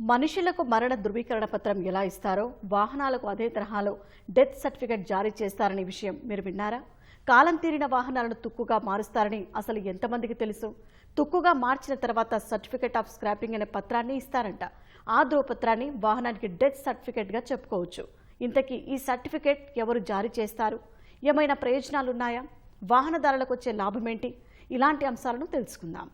మనుషులకు మరణ ధృవీకరణ పత్రం ఎలా ఇస్తారో వాహనాలకు అదే తరహాలో డెత్ సర్టిఫికెట్ జారీ చేస్తారనే విషయం మీరు విన్నారా? కాలం తీరిన వాహనాలను తుక్కుగా మారుస్తారని అసలు ఎంతమందికి తెలుసు? తుక్కుగా మార్చిన తర్వాత సర్టిఫికెట్ ఆఫ్ స్క్రాపింగ్ అనే పత్రాన్ని ఇస్తారంట. ఆ ధ్రువపత్రాన్ని వాహనానికి డెత్ సర్టిఫికెట్గా చెప్పుకోవచ్చు. ఇంతకీ ఈ సర్టిఫికెట్ ఎవరు జారీ చేస్తారు? ఏమైనా ప్రయోజనాలున్నాయా? వాహనదారులకు వచ్చే లాభమేంటి? ఇలాంటి అంశాలను తెలుసుకుందాం.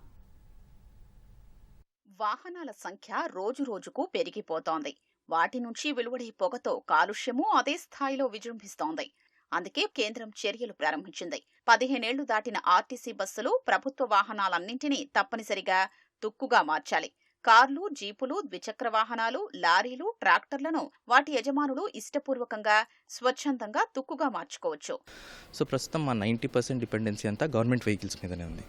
వాహనాల సంఖ్య రోజు రోజుకు పెరిగిపోతోంది. వాటి నుంచి వెలువడే పొగతో కాలుష్యము అదే స్థాయిలో విజృంభిస్తోంది. అందుకే కేంద్రం చర్యలు ప్రారంభించింది. పదిహేనేళ్ళు దాటిన ఆర్టీసీ బస్సులు ప్రభుత్వ వాహనాలన్నింటినీ తప్పనిసరిగా తుక్కుగా మార్చాలి. కార్లు జీపులు ద్విచక్ర వాహనాలు లారీలు ట్రాక్టర్లను వాటి యజమానులు ఇష్టపూర్వకంగా స్వచ్ఛందంగా తుక్కుగా మార్చుకోవచ్చు. సో ప్రస్తుతం మా నైంటీ పర్సెంట్ డిపెండెన్సీ అంతా గవర్నమెంట్ వెహికల్స్ మీదనే ఉంది.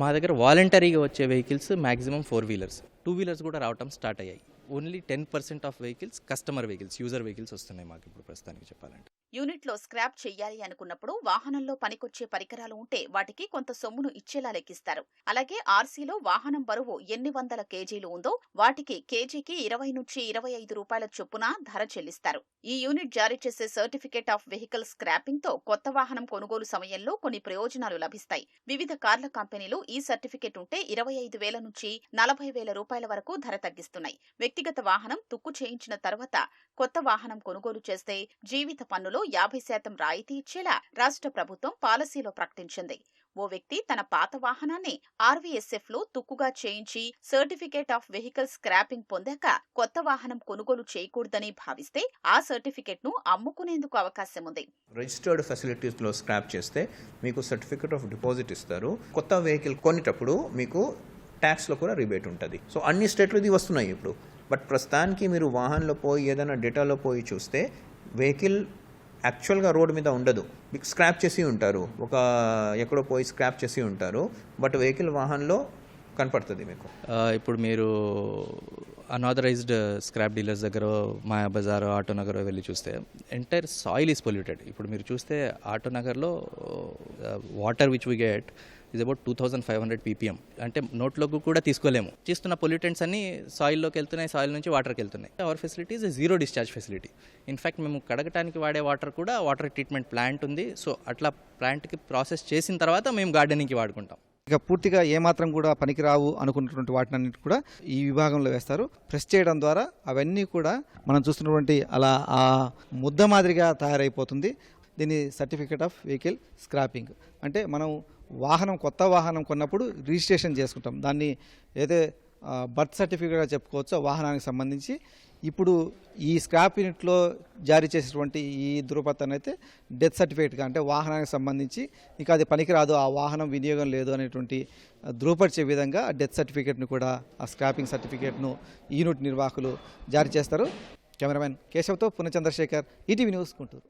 మా దగ్గర వాలంటరీగా వచ్చే vehicles maximum four wheelers. Two wheelers కూడా రావటం స్టార్ట్ అయ్యాయి. Only ten percent of vehicles customer vehicles user vehicles వస్తున్నాయి మాకు ఇప్పుడు ప్రస్తుతానికి చెప్పాలంటే. యూనిట్లో స్క్రాప్ చేయాలి అనుకున్నప్పుడు వాహనంలో పనికొచ్చే పరికరాలు ఉంటే వాటికి కొంత సొమ్మును ఇచ్చేలా లెక్కిస్తారు. అలాగే ఆర్సీలో వాహనం బరువు ఎన్ని వందల కేజీలు ఉందో వాటికి కేజీకి ఇరవై నుంచి ఇరవై ఐదు రూపాయల చొప్పున ధర చెల్లిస్తారు. ఈ యూనిట్ జారీ చేసే సర్టిఫికేట్ ఆఫ్ వెహికల్ స్క్రాపింగ్తో కొత్త వాహనం కొనుగోలు సమయంలో కొన్ని ప్రయోజనాలు లభిస్తాయి. వివిధ కార్ల కంపెనీలు ఈ సర్టిఫికేట్ ఉంటే ఇరవై ఐదు వేల నుంచి నలభై వేల రూపాయలు రూపాయల వరకు ధర తగ్గిస్తున్నాయి. వ్యక్తిగత వాహనం తుక్కు చేయించిన తర్వాత కొత్త వాహనం కొనుగోలు చేస్తే జీవిత పన్నులో యాభై శాతం రాయితీ ఇచ్చేలా రాష్ట్ర ప్రభుత్వం పాలసీలో ప్రకటించింది. ఓ వ్యక్తి తన పాత వాహనాన్ని ఆర్వీఎస్ఎఫ్లో తుక్కుగా చేయించి సర్టిఫికేట్ ఆఫ్ వెహికల్ స్క్రాపింగ్ పొందాక కొత్త వాహనం కొనుగోలు చేయకూడదని భావిస్తే ఆ సర్టిఫికేట్ను అమ్ముకునేందుకు అవకాశం ఉంది రిజిస్టర్డ్ ఫెసిలిటీస్లో స్క్రాప్ చేస్తే మీకు సర్టిఫికేట్ ఆఫ్ డిపాజిట్ ఇస్తారు. కొత్త వెహికల్ కొనేటప్పుడు మీకు ట్యాక్స్లో కూడా రిబేట్ ఉంటుంది. సో అన్ని స్టేట్లు ఇది వస్తున్నాయి ఇప్పుడు. బట్ ప్రస్తుతానికి మీరు వాహనంలో పోయి ఏదైనా డేటాలో పోయి చూస్తే వెహికల్ యాక్చువల్గా రోడ్ మీద ఉండదు. మీకు స్క్రాప్ చేసి ఉంటారు. ఒక ఎక్కడో పోయి స్క్రాప్ చేసి ఉంటారు. బట్ వెహికల్ వాహనంలో కనపడుతుంది మీకు. ఇప్పుడు మీరు అనాథరైజ్డ్ స్క్రాప్ డీలర్స్ దగ్గర మాయా బజార్ ఆటో నగర్ వెళ్ళి చూస్తే ఎంటైర్ సాయిల్ ఈస్ పొల్యూటెడ్ ఇప్పుడు మీరు చూస్తే ఆటో నగర్లో water which we get is about two thousand five hundred PPM అంటే నోట్లోకి కూడా తీసుకోలేము. చేస్తున్న పొల్యూటెంట్స్ అన్ని సాయిల్లోకి వెళ్తున్నాయి సాయిల్ నుంచి వాటర్కి వెళ్తున్నాయి. Our facilities zero discharge facility in fact మేము కడగటానికి వాడే వాటర్ కూడా వాటర్ ట్రీట్మెంట్ ప్లాంట్ ఉంది. సో అట్లా ప్లాంట్కి ప్రాసెస్ చేసిన తర్వాత మేము గార్డెనింగ్కి వాడుకుంటాం. ఇక పూర్తిగా ఏమాత్రం కూడా పనికిరావు అనుకున్నటువంటి వాటినన్నిటి కూడా ఈ విభాగంలో వేస్తారు. ప్రెస్ చేయడం ద్వారా అవన్నీ కూడా మనం చూస్తున్నటువంటి అలా ఆ ముద్ద మాదిరిగా తయారైపోతుంది. దీని సర్టిఫికేట్ ఆఫ్ వెహికల్ స్క్రాపింగ్. అంటే మనం వాహనం కొత్త వాహనం కొన్నప్పుడు రిజిస్ట్రేషన్ చేసుకుంటాం. దాన్ని ఏదైతే బర్త్ సర్టిఫికేట్గా చెప్పుకోవచ్చో వాహనానికి సంబంధించి ఇప్పుడు ఈ స్క్రాప్ యూనిట్లో జారీ చేసినటువంటి ఈ ధృవపత్రాన్ని అయితే డెత్ సర్టిఫికేట్గా అంటే వాహనానికి సంబంధించి ఇంకా అది పనికిరాదు ఆ వాహనం వినియోగం లేదు అనేటువంటి ధృవపరిచే విధంగా డెత్ సర్టిఫికేట్ను కూడా ఆ స్క్రాపింగ్ సర్టిఫికేట్ను యూనిట్ నిర్వాహకులు జారీ చేస్తారు. కెమెరామెన్ కేశవ్తో పునచంద్రశేఖర్ ఈటీవీ న్యూస్ గుంటూరు.